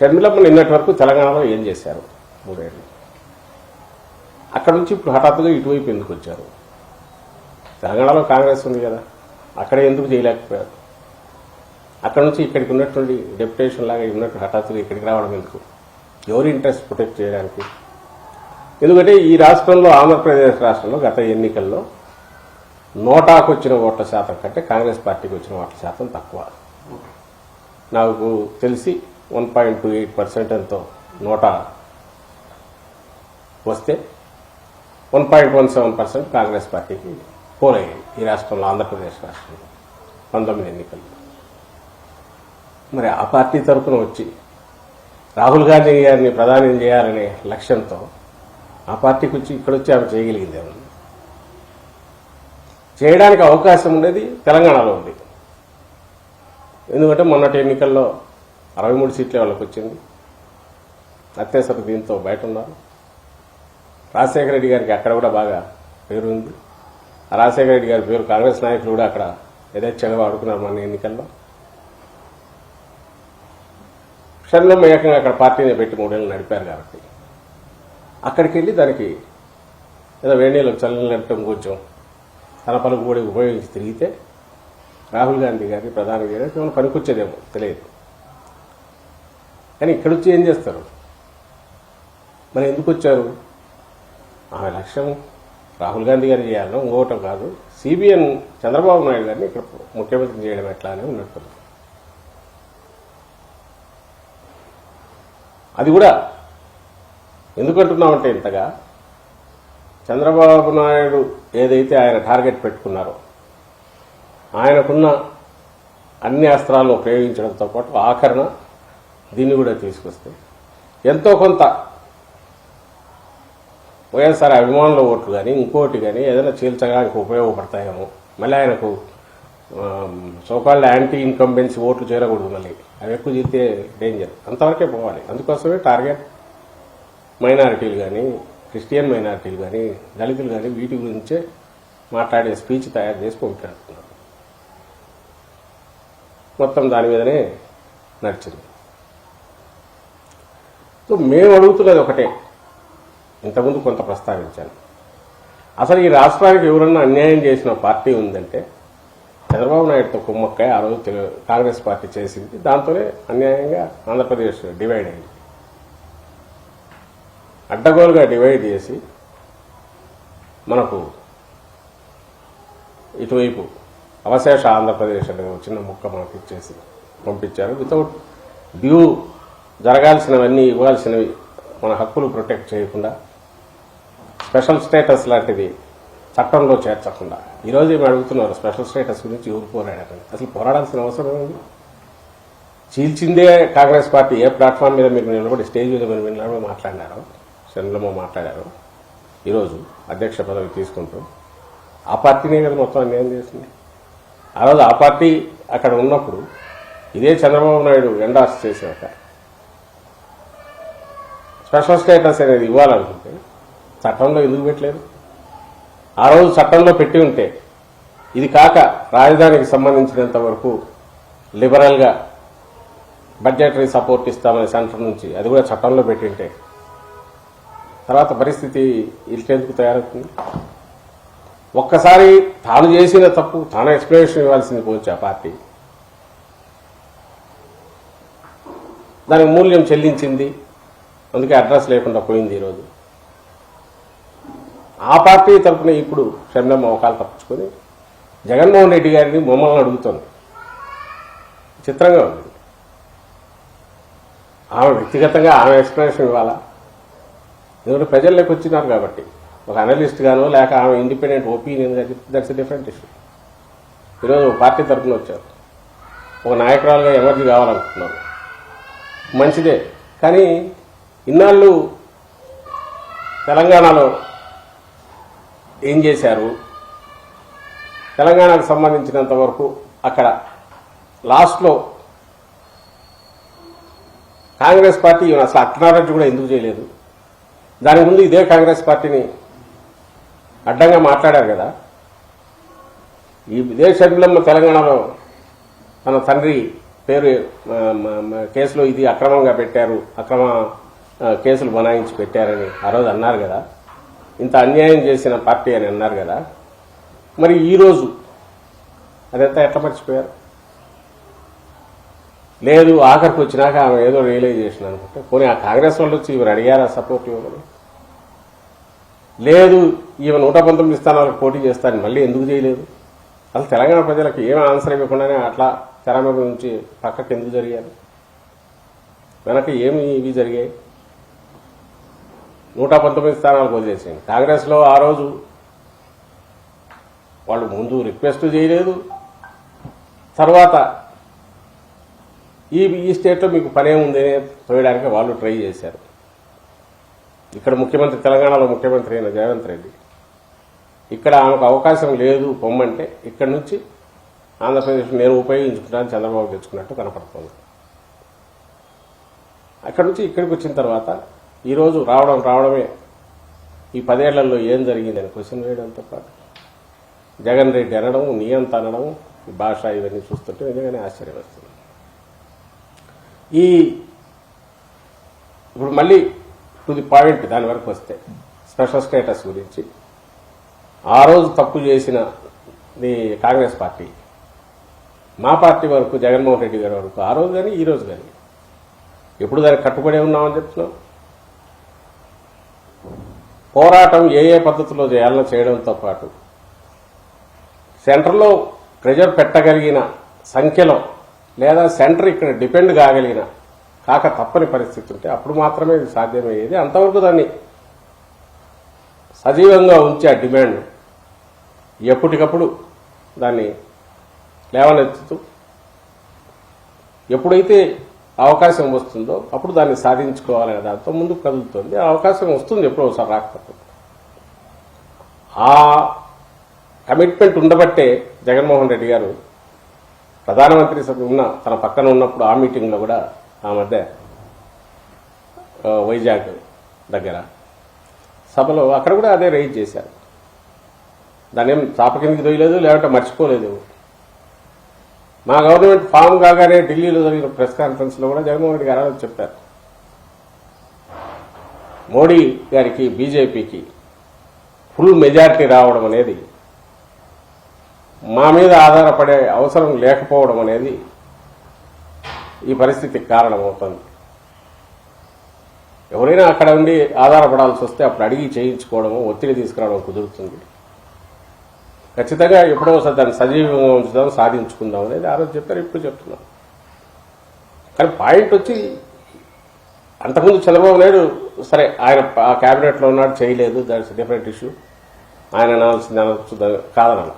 షర్మిలమ్మ నిన్నటి వరకు తెలంగాణలో ఏం చేశారు? మూడేళ్ళు. అక్కడ నుంచి ఇప్పుడు హఠాత్తుగా ఇటువైపు ఎందుకు వచ్చారు? తెలంగాణలో కాంగ్రెస్ ఉంది కదా. అక్కడ ఎందుకు చేయలేకపోయారు? అక్కడ నుంచి ఇక్కడికి ఉన్నటువంటి డెప్యుటేషన్ లాగా ఉన్నట్టు హఠాత్తుగా ఇక్కడికి రావడం ఎందుకు? ఎవరి ఇంట్రెస్ట్ ప్రొటెక్ట్ చేయడానికి? ఎందుకంటే ఈ రాష్ట్రంలో ఆంధ్రప్రదేశ్ రాష్ట్రంలో గత ఎన్నికల్లో నోటాకు వచ్చిన ఓట్ల శాతం కంటే కాంగ్రెస్ పార్టీకి వచ్చిన ఓట్ల శాతం తక్కువ. నాకు తెలిసి one point two eight percent ఎంతో వస్తే one point one seven percent Congress పార్టీకి పోలయ్యాయి ఈ రాష్ట్రంలో ఆంధ్రప్రదేశ్ రాష్ట్రంలో పంతొమ్మిది ఎన్నికల్లో. మరి ఆ పార్టీ తరఫున వచ్చి రాహుల్ గాంధీ గారిని ప్రధాని చేయాలనే లక్ష్యంతో ఆ పార్టీకి వచ్చి ఇక్కడ వచ్చి ఆమె చేయగలిగింది ఏమన్నా? చేయడానికి అవకాశం ఉండేది తెలంగాణలో ఉంది. ఎందుకంటే మొన్నటి ఎన్నికల్లో అరవై మూడు సీట్లే వాళ్ళకి వచ్చింది. అత్యవసర దీంతో బయట ఉన్నారు రాజశేఖర రెడ్డి గారికి అక్కడ కూడా బాగా పేరు ఉంది. రాజశేఖర రెడ్డి గారి పేరు కాంగ్రెస్ నాయకులు కూడా అక్కడ యథేచ్ఛగా వాడుకున్నారు మన ఎన్నికల్లో. షర్మిలమ్మ ఏకంగా అక్కడ పార్టీని పెట్టి మూడేళ్ళు నడిపారు కాబట్టి. అక్కడికి వెళ్ళి దానికి ఏదో వేణీలకు నడటం కొంచెం తన పలుకు కూడా ఉపయోగించి తిరిగితే రాహుల్ గాంధీ గారి ప్రధాని గారికి ఏమైనా పనికొచ్చేదేమో తెలియదు. కానీ ఇక్కడ వచ్చి ఏం చేస్తారు? మరి ఎందుకు వచ్చారు? ఆమె లక్ష్యం రాహుల్ గాంధీ గారు చేయాలో ఇంకోటం కాదు. సిబిఎన్ చంద్రబాబు నాయుడు గారిని ఇక్కడ ముఖ్యమంత్రి చేయడం ఎట్లా అని ఉన్నట్టుంది అది కూడా ఎందుకంటున్నామంటే ఇంతగా? చంద్రబాబు నాయుడు ఏదైతే ఆయన టార్గెట్ పెట్టుకున్నారో ఆయనకున్న అన్ని అస్త్రాలను ఉపయోగించడంతో పాటు ఆఖరణ దీన్ని కూడా తీసుకొస్తే. ఎంతో కొంత వైఎస్ఆర్ అభిమానుల ఓట్లు కానీ ఇంకోటి కానీ ఏదైనా చీల్చడానికి ఉపయోగపడతాయేమో. మళ్ళీ ఆయనకు సోకాళ్ళ యాంటీ ఇన్కంబెన్సీ ఓట్లు చేరకూడదు మళ్ళీ. అవి ఎక్కువ చేస్తే డేంజర్ అంతవరకే పోవాలి. అందుకోసమే టార్గెట్ మైనారిటీలు కానీ క్రిస్టియన్ మైనారిటీలు కానీ దళితులు కానీ వీటి గురించే మాట్లాడే స్పీచ్ తయారు చేసి పంపిస్తున్నారు మొత్తం దాని మీదనే నడిచింది. సో మేము అడుగుతున్నది ఒకటే. ఇంతకుముందు కొంత ప్రస్తావించాను. అసలు ఈ రాష్ట్రానికి ఎవరన్నా అన్యాయం చేసిన పార్టీ ఉందంటే చంద్రబాబు నాయుడుతో కుమ్మక్కాయ ఆ రోజు కాంగ్రెస్ పార్టీ చేసింది. దాంతోనే అన్యాయంగా ఆంధ్రప్రదేశ్ డివైడ్ అయింది. అడ్డగోలుగా డివైడ్ చేసి మనకు ఇటువైపు అవశేష ఆంధ్రప్రదేశ్ అనే చిన్న ముక్క మనకి ఇచ్చేసి పంపించారు. వితౌట్ డ్యూ జరగాల్సినవన్నీ ఇవ్వాల్సినవి మన హక్కులు ప్రొటెక్ట్ చేయకుండా స్పెషల్ స్టేటస్ లాంటిది చట్టంలో చేర్చకుండా. ఈరోజు ఏమి అడుగుతున్నారు స్పెషల్ స్టేటస్ గురించి ఎవరు పోరాడారని. అసలు పోరాడాల్సిన అవసరం ఉంది చీల్చిందే కాంగ్రెస్ పార్టీ ఏ ప్లాట్ఫామ్ మీద మీరు నిలబడి స్టేజ్ మీద మీరు నిలబడి మాట్లాడినారో చంద్రబాబు మాట్లాడారు ఈరోజు అధ్యక్ష పదవి తీసుకుంటూ ఆ పార్టీనే కదా మొత్తం అన్యాయం చేసింది. ఆ రోజు ఆ పార్టీ అక్కడ ఉన్నప్పుడు ఇదే చంద్రబాబు నాయుడు ఎండార్స్ చేసాక స్పెషల్ స్టేటస్ అనేది ఇవ్వాలనుకుంటే చట్టంలో ఎందుకు పెట్టలేదు? ఆ రోజు చట్టంలో పెట్టి ఉంటే ఇది కాక రాజధానికి సంబంధించినంత వరకు లిబరల్గా బడ్జెటరీ సపోర్ట్ ఇస్తామని సెంటర్ నుంచి అది కూడా చట్టంలో పెట్టింటే తర్వాత పరిస్థితి ఇల్టెందుకు తయారవుతుంది. ఒక్కసారి తాను చేసిన తప్పు తాను ఎక్స్ప్లెనేషన్ ఇవ్వాల్సింది పోవచ్చు ఆ పార్టీ. దానికి మూల్యం చెల్లించింది. అందుకే అడ్రస్ లేకుండా పోయింది ఈరోజు. ఆ పార్టీ తరఫున ఇప్పుడు షర్మిలమ్మ అవకాలు తప్పించుకొని జగన్మోహన్ రెడ్డి గారిని మమ్మల్ని అడుగుతోంది. చిత్రంగా ఉంది. ఆమె వ్యక్తిగతంగా ఆమె ఎక్స్ప్లెనేషన్ ఇవ్వాలా? ఎందుకంటే ప్రజల్లోకి వచ్చినారు కాబట్టి. ఒక అనలిస్ట్ గాను లేక ఆమె independent opinion that's different issue ఈరోజు ఒక పార్టీ తరఫున వచ్చారు. ఒక నాయకురాలుగా ఎమర్జీ కావాలనుకుంటున్నారు మంచిదే. కానీ ఇన్నాళ్ళు తెలంగాణలో ఏం చేశారు? తెలంగాణకు సంబంధించినంత వరకు అక్కడ లాస్ట్లో కాంగ్రెస్ పార్టీ అసలు అక్నారెడ్డి కూడా ఎందుకు చేయలేదు? దాని ముందు ఇదే కాంగ్రెస్ పార్టీని అడ్డంగా మాట్లాడారు కదా. ఈ ఇదే షర్మిలమ్మ తెలంగాణలో తన తండ్రి పేరు కేసులో ఇది అక్రమంగా పెట్టారు అక్రమ కేసులు బనాయించి పెట్టారని ఆ రోజు అన్నారు కదా. ఇంత అన్యాయం చేసిన పార్టీ అని అన్నారు కదా. మరి ఈరోజు అదంతా ఎట్లా మర్చిపోయారు? లేదు ఆఖరికి వచ్చినాక ఆమె ఏదో రియలైజేషన్ అనుకుంటే పోనీ ఆ కాంగ్రెస్ వాళ్ళు వచ్చి ఇవరు అడిగారా సపోర్ట్ ఇవ్వమని? లేదు ఈమె నూట పంతొమ్మిది స్థానాలకు పోటీ చేస్తారని మళ్ళీ ఎందుకు చేయలేదు? అసలు తెలంగాణ ప్రజలకు ఏం ఆన్సర్ ఇవ్వకుండానే అట్లా తెర మీద నుంచి పక్కకి ఎందుకు జరిగారు? వెనక ఏమి ఇవి జరిగాయి? నూట పంతొమ్మిది స్థానాలకు వదిలేసింది కాంగ్రెస్లో ఆ రోజు వాళ్ళు ముందు రిక్వెస్ట్ చేయలేదు. తర్వాత ఈ ఈ స్టేట్లో మీకు పనే ఉంది తోయడానికి వాళ్ళు ట్రై చేశారు. ఇక్కడ ముఖ్యమంత్రి తెలంగాణలో ముఖ్యమంత్రి అయిన రేవంత్ రెడ్డి. ఇక్కడ ఆమెకు అవకాశం లేదు పొమ్మంటే ఇక్కడ నుంచి ఆంధ్రప్రదేశ్ నేను ఉపయోగించుకుంటాను చంద్రబాబు తెచ్చుకున్నట్టు కనపడుతుంది. అక్కడ నుంచి ఇక్కడికి వచ్చిన తర్వాత ఈరోజు రావడం రావడమే. ఈ పదేళ్ళలో ఏం జరిగిందని క్వశ్చన్ వేయడంతో పాటు జగన్ రెడ్డి అనడం నియంత అనడం ఈ భాష ఇవన్నీ చూస్తుంటే నిజంగానే ఆశ్చర్యం వస్తుంది ఈ ఇప్పుడు మళ్ళీ టు ది పాయింట్ దాని వరకు వస్తే స్పెషల్ స్టేటస్ గురించి. ఆ రోజు తప్పు చేసిన ది కాంగ్రెస్ పార్టీ మా పార్టీ వరకు జగన్మోహన్ రెడ్డి గారి వరకు ఆ రోజు కానీ ఈ రోజు కానీ ఎప్పుడు దానికి కట్టుబడి ఉన్నామని చెప్తున్నాం? పోరాటం ఏ ఏ పద్ధతిలో చేయాలో చేయడంతో పాటు సెంటర్లో ప్రెజర్ పెట్టగలిగిన సంఖ్యలో లేదా సెంటర్ ఇక్కడ డిపెండ్ కాగలిగిన కాక తప్పని పరిస్థితి ఉంటే అప్పుడు మాత్రమే ఇది సాధ్యమయ్యేది. అంతవరకు దాన్ని సజీవంగా ఉంచే ఆ డిమాండ్ ఎప్పటికప్పుడు దాన్ని లేవనెత్తుతూ ఎప్పుడైతే అవకాశం వస్తుందో అప్పుడు దాన్ని సాధించుకోవాలనే దాంతో ముందుకు కదులుతుంది. ఆ అవకాశం వస్తుంది ఎప్పుడో ఒకసారి రాకపోతే. ఆ కమిట్మెంట్ ఉండబట్టే జగన్మోహన్ రెడ్డి గారు ప్రధానమంత్రి సభ ఉన్న తన పక్కన ఉన్నప్పుడు ఆ మీటింగ్లో కూడా ఆ మధ్య వైజాగ్ దగ్గర సభలో అక్కడ కూడా అదే రైజ్ చేశారు. దాని ఏం చాప కిందకి దొయ్యలేదు లేదంటే మర్చిపోలేదు. మా గవర్నమెంట్ ఫామ్ కాగానే ఢిల్లీలో జరిగిన ప్రెస్ కాన్ఫరెన్స్లో కూడా జగన్మోహన్ రెడ్డి గారు చెప్పారు. మోడీ గారికి బీజేపీకి ఫుల్ మెజార్టీ రావడం అనేది మా మీద ఆధారపడే అవసరం లేకపోవడం అనేది ఈ పరిస్థితికి కారణమవుతుంది. ఎవరైనా అక్కడ ఉండి ఆధారపడాల్సి వస్తే అప్పుడు అడిగి చేయించుకోవడము ఒత్తిడి తీసుకురావడం కుదురుతుంది. ఖచ్చితంగా ఎప్పుడో ఒకసారి దాన్ని సజీవంగా ఉంచుదాం సాధించుకుందాం అనేది ఆ రోజు చెప్పారు ఇప్పుడు చెప్తున్నాం. కానీ పాయింట్ వచ్చి అంతకుముందు చంద్రబాబు నాయుడు సరే ఆయన ఆ క్యాబినెట్లో ఉన్నాడు చేయలేదు దాట్స్ డిఫరెంట్ ఇష్యూ ఆయన అనాల్సింది అనొచ్చు దాన్ని కాదనాలి